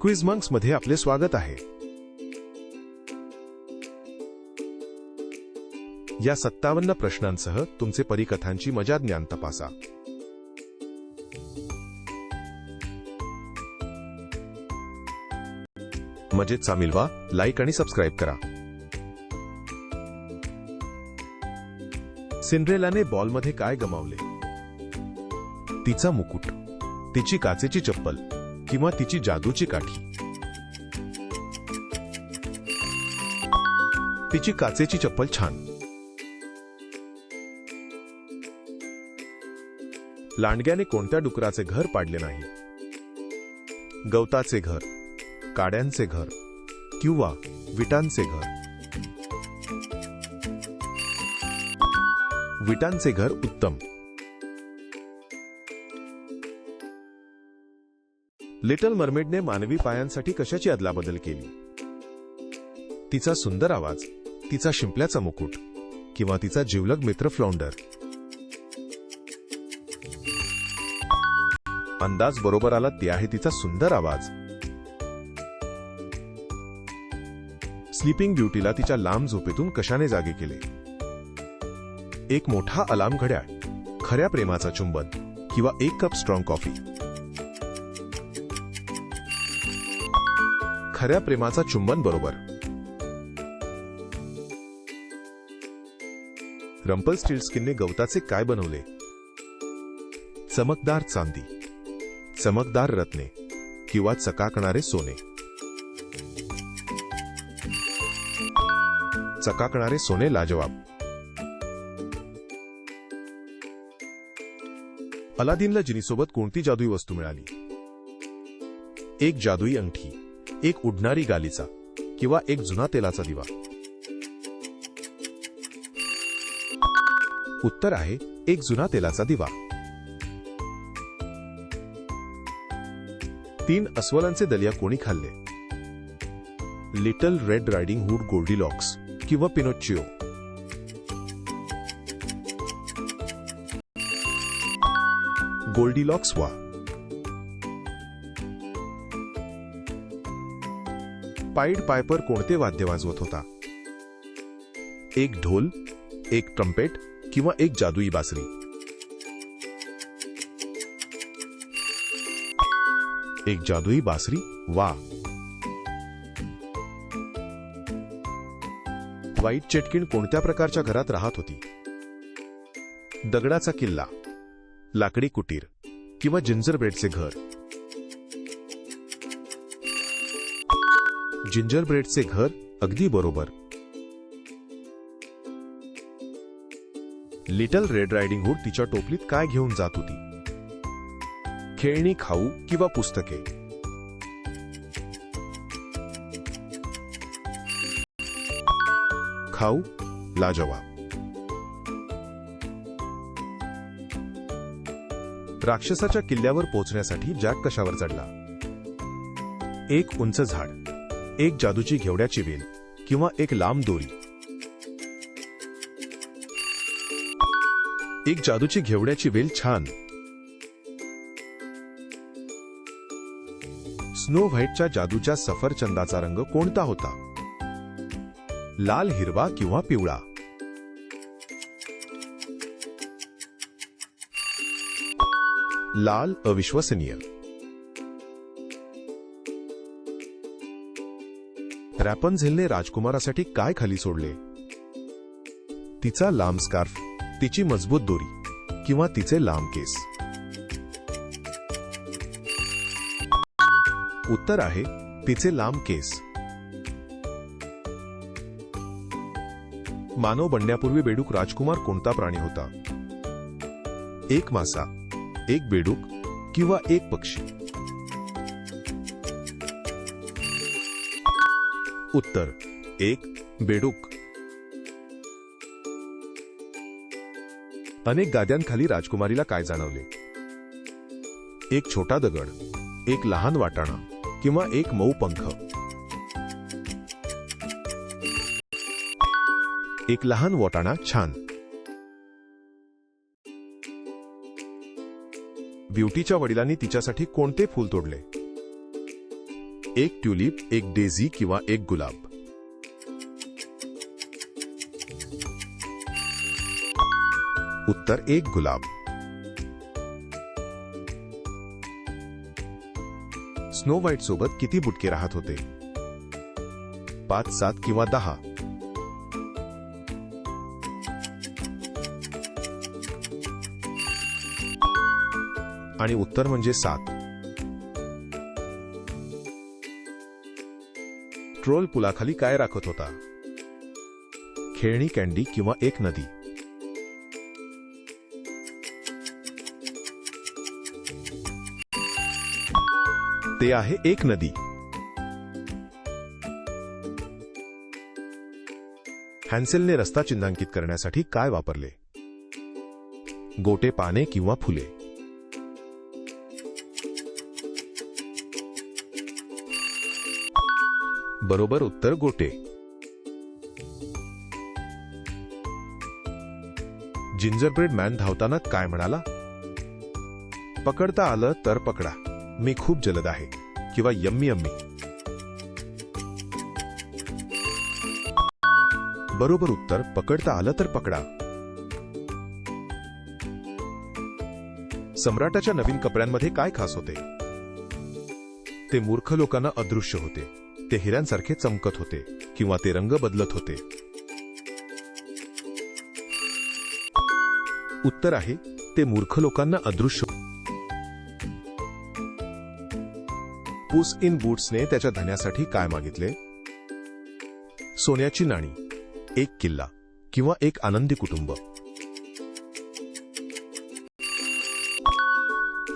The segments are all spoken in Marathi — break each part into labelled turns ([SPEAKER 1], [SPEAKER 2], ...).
[SPEAKER 1] क्विज मंक्समध्ये आपले स्वागत आहे. या सत्तावन्न प्रश्नांसह तुमचे परिकथांची मजा ज्ञान तपासा. मजेत सामील व्हा लाईक आणि सबस्क्राईब करा. सिंड्रेलाने बॉलमध्ये काय गमावले? तिचा मुकुट तिची काचेची चप्पल किंवा तिची जादूची काठी. तिची काचेची चप्पल छान. लांडग्याने कोणत्या डुकराचे घर पाडले नाही? गवताचे घर काड्यांचे घर किंवा विटांचे घर? विटांचे घर उत्तम. लिटल मर्मेडने मानवी पायांसाठी कशाची अदलाबदल केली? तिचा सुंदर आवाज तिचा शिंपल्याचा मुकुट किंवा तिचा जीवलग मित्र फ्लॉन्डर. अंदाज बरोबर आला ती आहे तिचा सुंदर आवाज. स्लीपिंग ब्युटीला तिच्या लांब झोपेतून कशाने जागे केले? एक मोठा अलार्म घड्याळ खऱ्या प्रेमाचा चुंबन किंवा एक कप स्ट्रॉंग कॉफी खऱ्या प्रेमाचा चुंबन बरोबर. रंपल स्टील्सकिनने गवताचे काय बनवले? चमकदार चांदी चमकदार रत्ने किंवा चकाकणारे सोने. चकाकणारे सोने लाजवाब. अलादीनला जिनीसोबत कोणती जादुई वस्तू मिळाली? एक जादुई अंगठी एक उडणारी गालीचा किंवा एक जुना तेलाचा दिवा. उत्तर आहे एक जुना तेलाचा दिवा. तीन अस्वलांचे दलिया कोणी खाल्ले? Little red riding hood Goldilocks किंवा पिनोचिओ गोल्डीलॉक्स वा. पाईड पायपर कोणते वाद्य वाजवत होता? एक ढोल एक ट्रम्पेट किंवा एक जादुई बासरी? एक जादुई बासरी? वा! वाईट चेटकिण कोणत्या प्रकारच्या घरात राहत होती? दगडाचा किल्ला लाकडी कुटीर किंवा जिंजर ब्रेडचे घर? जिंजर ब्रेडचे घर अगदी बरोबर. लिटल रेड रायडिंग हुड तिच्या टोपलीत काय घेऊन जात होती? खेळणी खाऊ किंवा पुस्तके? खाऊ लाजवाब राक्षसाच्या किल्ल्यावर पोहोचण्यासाठी जॅक कशावर चढला? एक उंच झाड. एक जादूची घेवड्याची वेल किंवा एक लांब दोरी. एक जादूची घेवड्याची वेल छान. स्नो व्हाईटच्या जादूच्या सफरचंदाचा रंग कोणता होता? लाल हिरवा किंवा पिवळा? लाल अविश्वसनीय. रॅपनझेलने राजकुमारासाठी काय खाली सोडले? तिचा लांब स्कार्फ तिची मजबूत दोरी किंवा तिचे लांब केस. उत्तर आहे तिचे लांब केस. मानव बनण्यापूर्वी बेडूक राजकुमार कोणता प्राणी होता? एक मासा एक बेडूक किंवा एक पक्षी? उत्तर. एक बेडूक. अनेक गाद्यांखाली राजकुमारीला काय जाणवले? एक छोटा दगड एक लहान वाटाणा किंवा एक मऊ पंख. एक लहान वाटाणा छान. ब्युटीच्या वडिलांनी तिच्यासाठी कोणते फूल तोडले? एक ट्युलिप एक डेझी किंवा एक गुलाब. उत्तर एक गुलाब. स्नो व्हाईट सोबत किती बुटके राहत होते? पाच सात किंवा दहा. आणि उत्तर म्हणजे सात. ट्रोल पुलाखाली काय राखत होता? खेळणी कँडी किंवा एक नदी? ते आहे एक नदी. हॅन्सेलने रस्ता चिन्हांकित करण्यासाठी काय वापरले? गोटे पाने किंवा फुले? बरोबर उत्तर गोटे. जिंजरब्रेड मॅन धावताना काय म्हणाला? पकडता आलं तर पकडा. मी खूप जलद आहे. किंवा यम्मी यम्मी. बरोबर उत्तर पकडता आलं तर पकडा. सम्राटाच्या नवीन कपड्यांमध्ये काय खास होते? ते मूर्ख लोकांना अदृश्य होते. ते हिऱ्यांसारखे चमकत होते किंवा ते रंग बदलत होते. उत्तर आहे ते मूर्ख लोकांना अदृश्य पुस इन बूट्सने त्याच्या धन्यासाठी काय मागितले? सोन्याची नाणी एक किल्ला किंवा एक आनंदी कुटुंब.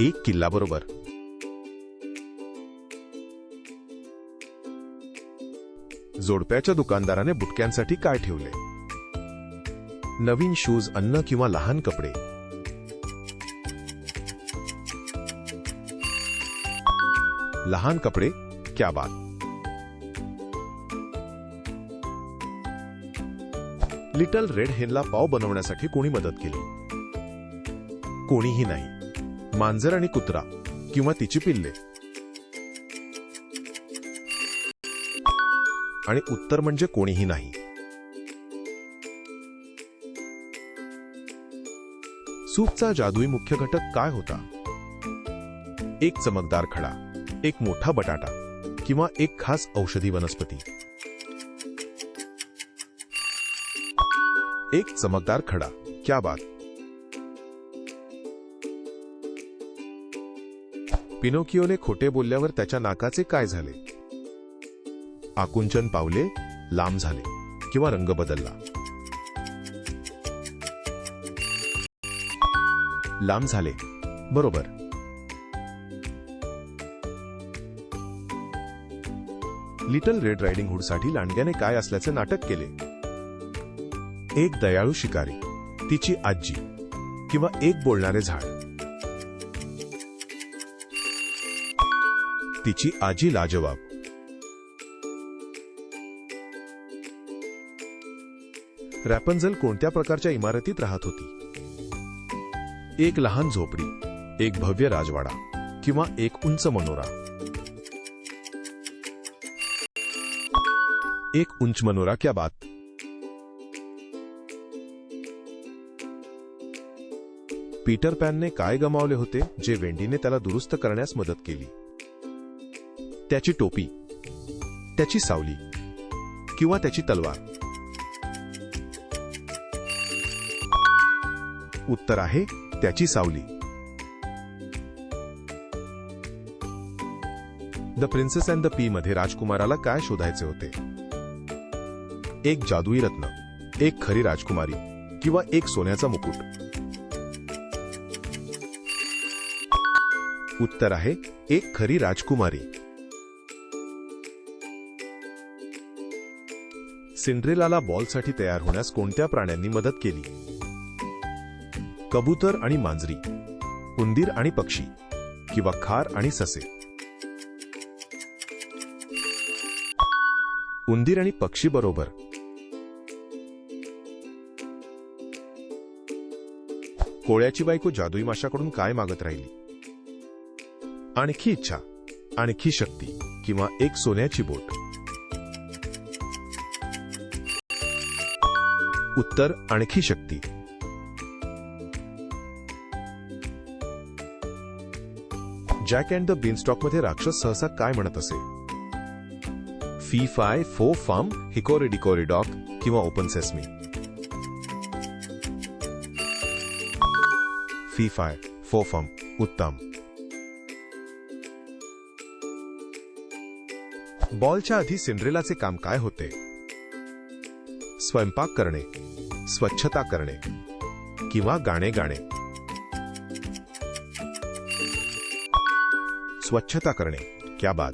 [SPEAKER 1] एक किल्ला बरोबर. जोडप्याच्या दुकानदाराने बुटक्यांसाठी काय ठेवले? नवीन शूज अन्न किंवा लहान कपडे? लहान कपडे? क्या बात. लिटल रेड हेनला पाव बनवण्यासाठी कोणी मदत केली? कोणीही नाही. मांजर आणि कुत्रा किंवा तिची पिल्ले. आणि उत्तर म्हणजे कोणीही नाही. सूपचा जादुई मुख्य घटक काय होता? एक चमकदार खडा एक मोठा बटाटा किंवा एक खास औषधी वनस्पती. एक चमकदार खडा क्या बात. पिनोकिओने खोटे बोलल्यावर त्याच्या नाकाचे काय झाले? आकुंचन पावले लांब झाले किंवा रंग बदलला. लांब झाले. बरोबर. लिटल रेड रायडिंग हुडसाठी लांडग्याने काय असल्याचे नाटक केले? एक दयाळू शिकारी तिची आजी किंवा एक बोलणारे झाड. तिची आजी लाजवाब रॅपन्झल कोणत्या प्रकारच्या इमारतीत राहत होती? एक लहान झोपडी एक भव्य राजवाडा किंवा एक उंच मनोरा. एक उंच मनोरा क्या बात? पीटर पॅनने काय गमावले होते जे वेंडीने त्याला दुरुस्त करण्यास मदत केली? त्याची टोपी त्याची सावली किंवा त्याची तलवार? उत्तर आहे त्याची सावली. The princess and the pea मध्ये राजकुमाराला काय शोधायचे होते? एक जादुई रत्न एक खरी राजकुमारी किंवा एक सोन्याचा मुकुट? उत्तर आहे एक खरी राजकुमारी. सिंड्रेलाला बॉलसाठी तयार होण्यास कोणत्या प्राण्यांनी मदत केली? कबूतर आणि मांजरी उंदीर आणि पक्षी किंवा खार आणि ससे. उंदीर आणि पक्षी बरोबर. कोळ्याची बायको जादुई माशाकडून काय मागत राहिली? आणखी इच्छा आणखी शक्ती किंवा एक सोन्याची बोट? उत्तर आणखी शक्ती. जॅक अँड द बिनस्टॉकमध्ये राक्षस सहसा काय म्हणत असे? Fee fi fo fum hickory dickory dock किंवा open sesame fee fi fo fum उत्तम बॉलच्या आधी सिंड्रेलाचे काम काय होते? स्वयंपाक करणे स्वच्छता करणे किंवा गाणे गाणे. स्वच्छता करणे. क्या बात.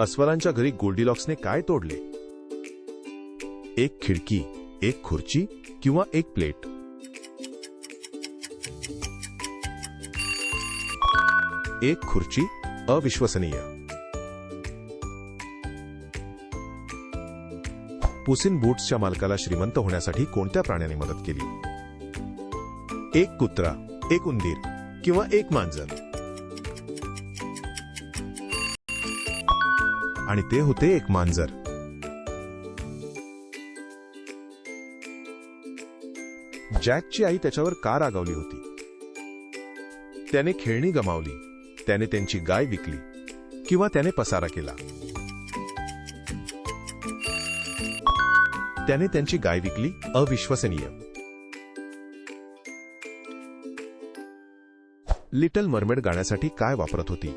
[SPEAKER 1] अस्वलांच्या घरी गोल्डीलॉक्सने काय तोडले? एक खिडकी एक खुर्ची किंवा एक प्लेट? एक खुर्ची अविश्वसनीय. पुसिन बूट्सच्या मालकाला श्रीमंत होण्यासाठी कोणत्या प्राण्याने मदत केली? एक कुत्रा एक उंदीर किंवा एक मांजर. आणि ते होते एक मांजर. जॅकची आई त्याच्यावर का रागावली होती? त्याने खेळणी गमावली त्याने त्यांची गाय विकली किंवा त्याने पसारा केला. त्याने त्यांची गाय विकली अविश्वसनीय. लिटल मरमेड गाण्यासाठी काय वापरत होती?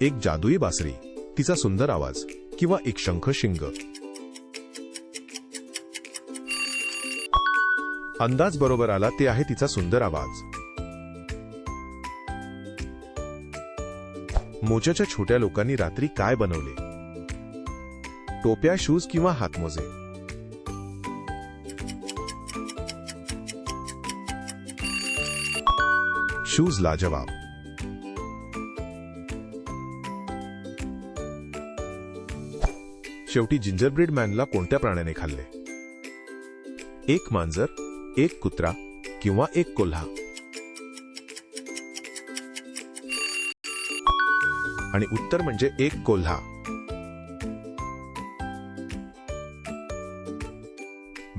[SPEAKER 1] एक जादुई बासरी तिचा सुंदर आवाज किंवा एक शंख शिंग. अंदाज बरोबर आला ते आहे तिचा सुंदर आवाज. मोच्याच्या छोट्या लोकांनी रात्री काय बनवले? टोप्या शूज किंवा हातमोजे? शूज लाजवाब. शेवटी जिंजरब्रेड मॅनला कोणत्या प्राण्याने खाल्ले? एक मांजर एक कुत्रा किंवा एक कोल्हा? आणि उत्तर म्हणजे एक कोल्हा.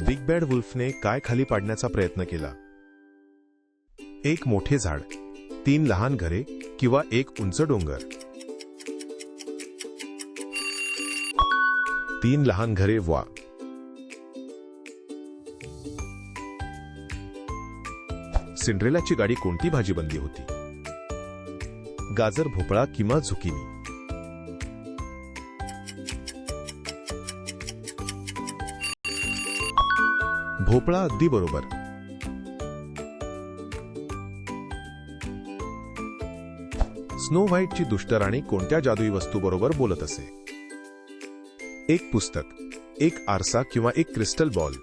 [SPEAKER 1] बिग बॅड वुल्फने काय खाली पाडण्याचा प्रयत्न केला? एक मोठे झाड तीन लहान घरे किंवा एक उंच डोंगर. तीन लहान घरे वा. सिंड्रेलाची गाडी कोणती भाजी बनली होती? गाजर भोपळा किंवा झुकिनी? भोपळा अगदी बरोबर. स्नो व्हाईटची दुष्टराणी कोणत्या जादुई वस्तू बरोबर बोलत असे? एक पुस्तक एक आरसा किंवा एक क्रिस्टल बॉल.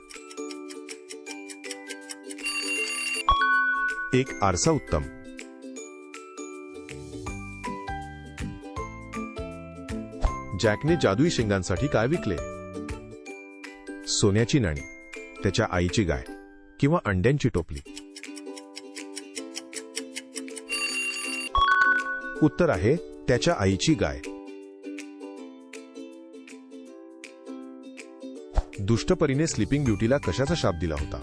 [SPEAKER 1] एक आरसा उत्तम. जॅकने जादुई शिंगांसाठी काय विकले? सोन्याची नाणी त्याच्या आईची गाय किंवा अंड्यांची टोपली. उत्तर आहे त्याच्या आईची गाय. दुष्टपरीने स्लिपिंग ब्युटीला कशाचा शाप दिला होता?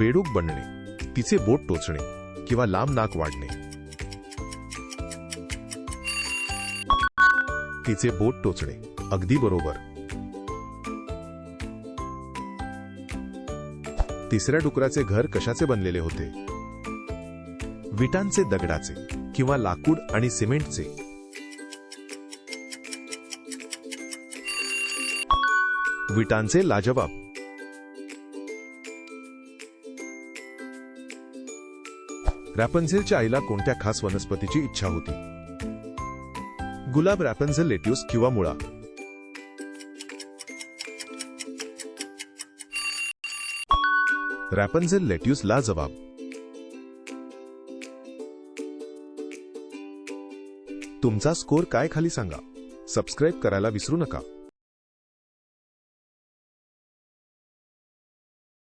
[SPEAKER 1] बेडूक बनणे तिचे बोट टोचणे किंवा लांब नाक वाढणे? तिचे बोट टोचणे अगदी बरोबर. तिसऱ्या डुकराचे घर कशाचे बनलेले होते? विटांचे दगडाचे. किंवा लाकूड आणि सिमेंटचे. विटांचे लाजवाब रॅपन्झेलच्या आईला कोणत्या खास वनस्पतीची इच्छा होती? गुलाब रॅपन्झेल लेट्यूस किंवा मुळा? रॅपन्झेल लेट्यूस ला जबाब तुमचा स्कोर काय खाली सांगा. सबस्क्राईब करायला विसरू नका.